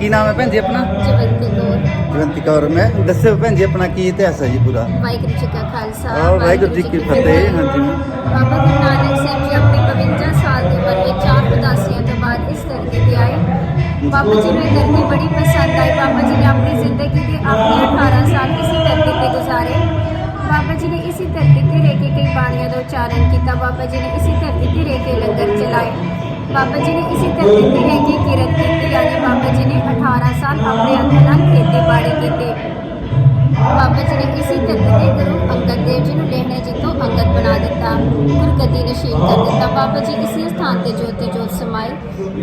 ਕੀ ਨਾਮ ਹੈ ਭੈਣ ਜੀ ਆਪਣਾ? ਜਵੰਤੀ ਕੌਰ। ਜਵੰਤੀ ਕੌਰ ਮੈਂ ਦੱਸਿਓ ਭੈਣ ਜੀ ਆਪਣਾ ਕੀ ਇਤਿਹਾਸ ਹੈ ਜੀ ਪੂਰਾ? ਵਾਹਿਗੁਰੂ ਜੀ ਕਾ ਖਾਲਸਾ ਆਹ, ਵਾਹਿਗੁਰੂ ਜੀ ਕੀ ਫਤਿਹ ਹਾਂਜੀ। ਬਾਬਾ ਗੁਰੂ ਨਾਨਕ ਸਾਹਿਬ ਜੀ ਆਪਣੀ 52 ਸਾਲ ਦੀ ਉਮਰ ਵਿੱਚ ਚਾਰ ਉਦਾਸੀਆਂ ਤੋਂ ਬਾਅਦ ਇਸ ਧਰਤੀ ਤੇ ਆਏ। ਬਾਬਾ ਜੀ ਨੂੰ ਇਹ ਧਰਤੀ ਬੜੀ ਪਸੰਦ ਆਈ। ਬਾਬਾ ਜੀ ਨੇ ਆਪਣੀ ਜ਼ਿੰਦਗੀ ਦੇ ਆਪਣੇ 18 ਸਾਲ ਇਸੇ ਧਰਤੀ ਤੇ ਗੁਜ਼ਾਰੇ। ਬਾਬਾ ਜੀ ਨੇ ਇਸੇ ਧਰਤੀ ਤੇ ਰਹਿ ਕੇ ਕਈ ਬਾਣੀਆਂ ਦਾ ਉਚਾਰਨ ਕੀਤਾ। ਬਾਬਾ ਜੀ ਨੇ ਇਸੇ ਧਰਤੀ ਤੇ ਰਹਿ ਕੇ ਲੰਗਰ ਚਲਾਏ। ਬਾਬਾ ਜੀ ਨੇ ਇਸੇ ਧਰਤੀ ਤੇ ਰਹਿ ਕੇ ਕਿਰਤ ਕੀਤੀ ਯਾਨੀ ਬਾਬਾ ਜੀ ਨੇ 18 ਸਾਲ ਆਪਣੇ ਹੱਥ ਨਾਲ ਖੇਤੀਬਾੜੀ ਕੀਤੀ। ਬਾਬਾ ਜੀ ਨੇ ਇਸੇ ਧਰਤੀ ਤੇ ਗੁਰੂ ਅੰਗਦ ਦੇਵ ਜੀ ਨੂੰ ਲਹਿਣੇ ਜਿੱਤੋਂ ਅੰਗਦ ਬਣਾ ਦਿੱਤਾ, ਗੁਰਗੱਦੀ ਨਸ਼ੀਨ ਕਰ ਦਿੱਤਾ। ਬਾਬਾ ਜੀ ਇਸੇ ਸਥਾਨ ਤੇ ਜੋਤੀ ਜੋਤ ਸਮਾਏ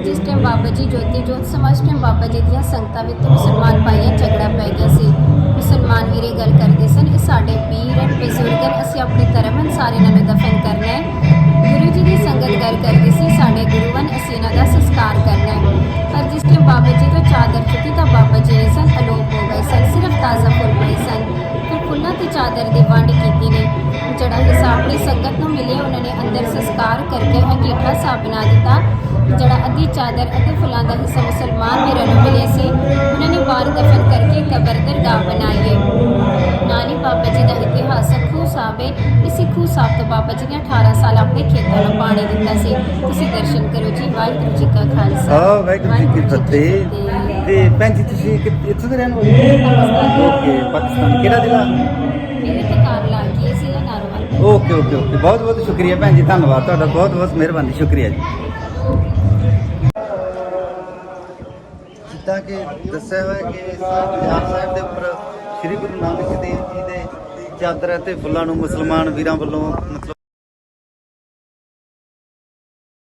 ਜਿਸ ਟਾਈਮ ਬਾਬਾ ਜੀ ਜੋਤੀ ਜੋਤ ਸਮਾਏ ਉਸ ਟਾਈਮ ਬਾਬਾ ਜੀ ਦੀਆਂ ਸੰਗਤਾਂ ਵਿੱਚ ਮੁਸਲਮਾਨ ਭਾਈਆਂ ਝਗੜਾ ਪੈ ਗਿਆ ਸੀ। ਮੁਸਲਮਾਨ ਵੀਰੇ ਗੱਲ ਕਰਦੇ ਸਨ ਕਿ ਸਾਡੇ ਪੀਰ ਹਨ ਬਜ਼ੁਰਗ ਅਸੀਂ ਆਪਣੇ ਧਰਮ ਅਨੁਸਾਰ ਇਹਨਾਂ ਨੂੰ ਦਫਨ ਕਰਨਾ ਹੈ। ਗੁਰੂ ਜੀ ਦੀ ਸੰਗਤ ਗੱਲ ਕਰਦੇ ਸੀ, ਸਾਡੇ ਗੁਰੂ ਅਸੀਂ ਇਹਨਾਂ ਦਾ ਸੰਸਕਾਰ ਕਰਨਾ ਹੈ। ਪਰ ਜਿਸ ਟਾਈਮ ਬਾਬਾ ਜੀ ਤੋਂ ਚਾਦਰ ਚੁੱਕੀ ਤਾਂ ਬਾਬਾ ਜੀ ਨੇ ਸਨ ਅਲੋਪ ਹੋ ਗਏ ਸਨ। ਸਿਰਫ ਤਾਜ਼ਾ ਫੁੱਲ ਪਏ ਸਨ। ਫਿਰ ਫੁੱਲਾਂ ਤੇ ਚਾਦਰ ਦੀ ਵੰਡ ਕੀਤੀ ਨੇ ਜਿਹੜਾ ਹਿੱਸਾ ਆਪਣੀ ਸੰਗਤ ਨੂੰ ਮਿਲਿਆ, ਉਹਨਾਂ ਨੇ ਅੰਦਰ ਸੰਸਕਾਰ ਕਰਕੇ ਅੰਗੀਠਾ ਸਾਹਿਬ ਬਣਾ ਦਿੱਤਾ। ਜਿਹੜਾ ਅੱਧੀ ਚਾਦਰ ਅਤੇ ਫੁੱਲਾਂ ਦਾ ਹਿੱਸਾ ਮੁਸਲਮਾਨ ਵੀਰਾਂ ਨੂੰ ਮਿਲਿਆ ਸੀ, ਉਹਨਾਂ ਨੇ ਬਾਹਰ ਦਫਨ ਕਰਕੇ ਕਬਰ ਦਰਗਾਹ ਬਣਾਈ ਹੈ ਨਾਨੀ ਬਾਬਾ ਜੀ ਦਾ ਇਤਿਹਾਸ ਖੂਹ ਸਾਹਿਬ ਹੈ ਇਸੇ ਖੂਹ ਸਾਹਿਬ ਤੋਂ ਬਾਬਾ ਜੀ ਨੇ 18 ਸਾਲ ਆਪਣੇ ਖੇਤਾਂ ਨੂੰ ਪਾਣੀ ਦਿੱਤਾ ਸੀ। ਤੁਸੀਂ ਦਰਸ਼ਨ ਕਰੋ ਜੀ ਵਾਹਿਗੁਰੂ ਜੀ ਕਾ ਖਾਲਸਾ। ਆ ਵਾਹਿਗੁਰੂ ਜੀ ਕੀ ਫਤਿਹ। ਤੇ ਭੈਣ ਜੀ ਤੁਸੀਂ ਇੱਥੋਂ ਦੇ ਰਹਿਣ ਵਾਲੇ ਹੋ? ਓਕੇ ਪਾਕਿਸਤਾਨ। ਕਿਹੜਾ ਜ਼ਿਲ੍ਹਾ? ਮੇਰੇ ਤੇ ਕਾਰ ਲਾ ਕੇ ਦਾ ਨਾਰਮਲ ਓਕੇ ਓਕੇ ਓਕੇ। ਬਹੁਤ ਬਹੁਤ ਸ਼ੁਕਰੀਆ ਭੈਣ ਜੀ ਧੰਨਵਾਦ। ਤੁਹਾਡਾ ਬਹੁਤ ਬਹੁਤ ਮਿਹਰਬਾਨੀ। ਸ਼ੁਕਰੀਆ ਜੀ। ਜਿੱਦਾਂ ਕਿ ਦੱਸਿਆ ਹੋਇਆ ਕਿ ਪੰਜਾਬ ਸਾਹਿਬ ਦੇ ਉੱਪਰ ਸ੍ਰੀ ਗੁਰੂ ਨਾਨਕ ਦੇਵ ਜੀ ਦੇ ਚਾਦਰ ਅਤੇ ਫੁੱਲਾਂ ਨੂੰ ਮੁਸਲਮਾਨ ਵੀਰਾਂ ਵੱਲੋਂ ਮਤਲਬ